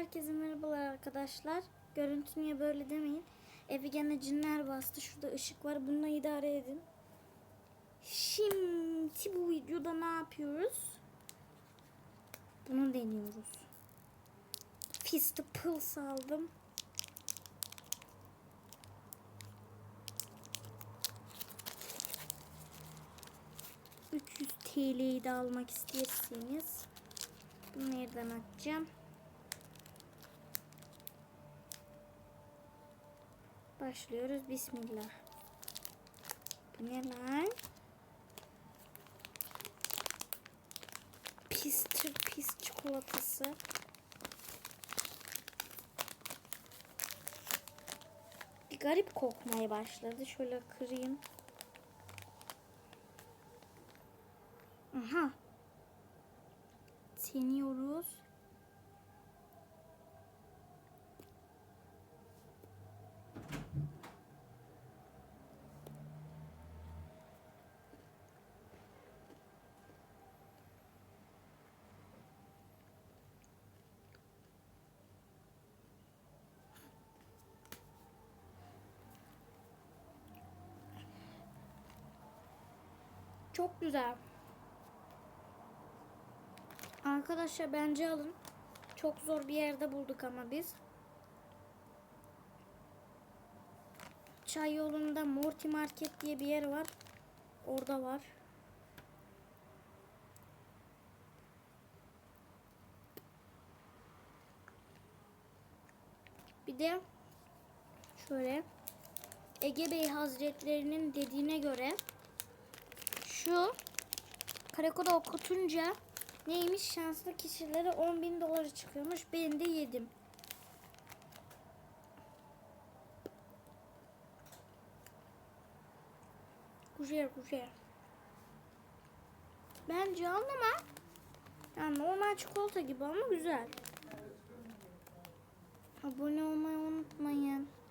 Herkese merhabalar arkadaşlar. Görüntü niye böyle demeyin. Evi gene cinler bastı. Şurada ışık var. Bununla idare edin. Şimdi bu videoda ne yapıyoruz? Bunu deniyoruz. Fist Pulse aldım. ...300 TL'yi de almak isterseniz... ...bunu nereden açacağım? Başlıyoruz. Bismillah. Bu ne lan? Pistir pis çikolatası. Bir garip kokmaya başladı. Şöyle kırayım. Aha. Seniyoruz. Çok güzel. Arkadaşlar bence alın. Çok zor bir yerde bulduk ama biz. Çay yolunda Morty Market diye bir yer var. Orada var. Bir de şöyle Ege Bey Hazretlerinin dediğine göre şu karakoda okutunca neymiş şanslı kişilere 10 bin doları çıkıyormuş. Ben de yedim. Güzel güzel. Bence anlama. Yani normal çikolata gibi ama güzel. Abone olmayı unutmayın.